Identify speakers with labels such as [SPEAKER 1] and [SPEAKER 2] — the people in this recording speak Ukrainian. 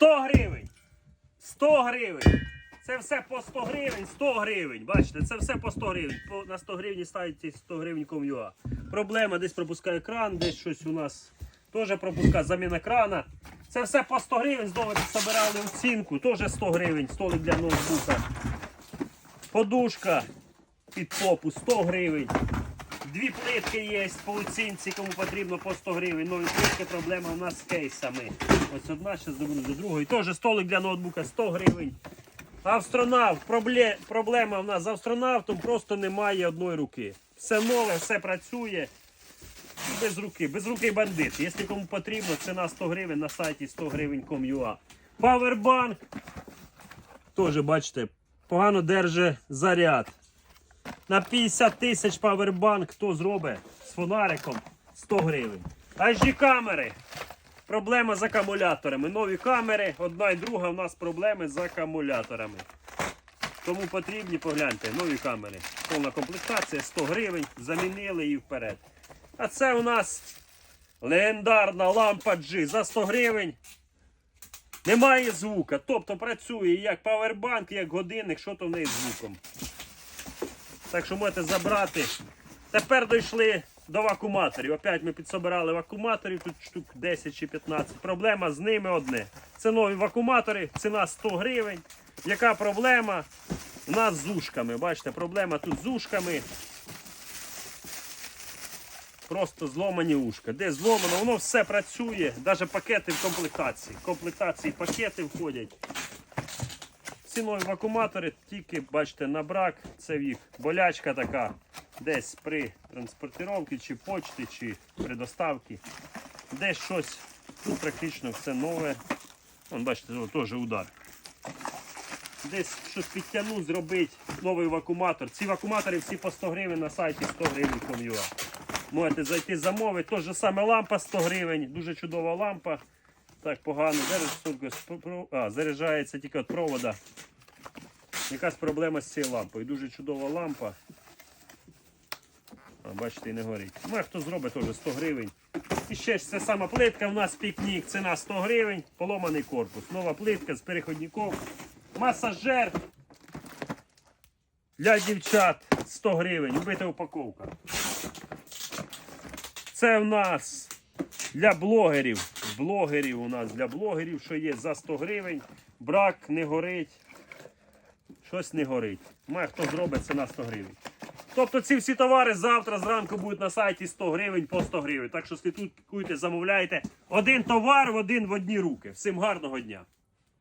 [SPEAKER 1] 100 гривень. 100 гривень. Це все по 100 гривень, 100 гривень. Бачите, це все по 100 гривень. По, на 100 гривень ставите 100 гривень ком'юа. Проблема, десь пропускає кран, десь щось у нас теж пропускає заміна крана. Це все по 100 гривень, знову собирали оцінку, теж 100 гривень, столик для ноутбука. Подушка під попу 100 гривень. Дві плитки є по оцінці, кому потрібно по 100 гривень. Нові плитки, проблема у нас з кейсами. Ось одна, ще добуду до другої. Теж столик для ноутбука 100 гривень. Астронавт, пробле- проблема в нас з астронавтом, просто немає одної руки. Все нове, все працює. Без руки, без руки бандит. Якщо кому потрібно, ціна 100 гривень на сайті 100 гривень com.ua. Павербанк. Теж бачите, погано держить заряд. На 50 тисяч павербанк хто зробить з фонариком 100 гривень. HD камери. Проблема з акумуляторами. Нові камери, одна і друга у нас проблеми з акумуляторами. Тому потрібні, погляньте, нові камери. Повна комплектація, 100 гривень, замінили і вперед. А це у нас легендарна лампа G за 100 гривень. Немає звука. Тобто працює як павербанк, як годинник, що то в неї з звуком. Так що можете забрати. Тепер дійшли до вакууматорів. Опять ми підсобирали вакууматорів, тут штук 10 чи 15. Проблема з ними одне. Це нові вакууматори, ціна 100 гривень. Яка проблема? У нас з ушками. Бачите, проблема тут з ушками. Просто зломані ушка. Де зломано, воно все працює. Навіть пакети в комплектації. В комплектації пакети входять. Ці нові вакууматори тільки, бачите, на брак. Це їх болячка така. Десь при транспортировці, чи почті, чи при доставці. Десь щось. Тут практично все нове. Вон, бачите, теж удар. Десь щось підтягнути, зробити новий вакууматор. Ці вакууматори всі по 100 гривень на сайті 100 гривень com.ua. Можете зайти замовити. Тож саме лампа 100 гривень. Дуже чудова лампа. Так, погано. Зараз а, заряджається тільки від провода. Якась проблема з цією лампою. Дуже чудова лампа. А, бачите, і не горить. Ну, хто зробить, теж 100 гривень. І ще ж ця сама плитка у нас пікнік, ціна 100 гривень, поломаний корпус. Нова плитка з переходником. Масажер для дівчат 100 гривень. Убита упаковка. Це в нас для блогерів. Блогерів у нас для блогерів, що є за 100 гривень. Брак не горить. Щось не горить. Має хто зробить це на 100 гривень. Тобто ці всі товари завтра зранку будуть на сайті 100 гривень по 100 гривень. Так що слідкуйте, замовляйте один товар в один в одні руки. Всім гарного дня!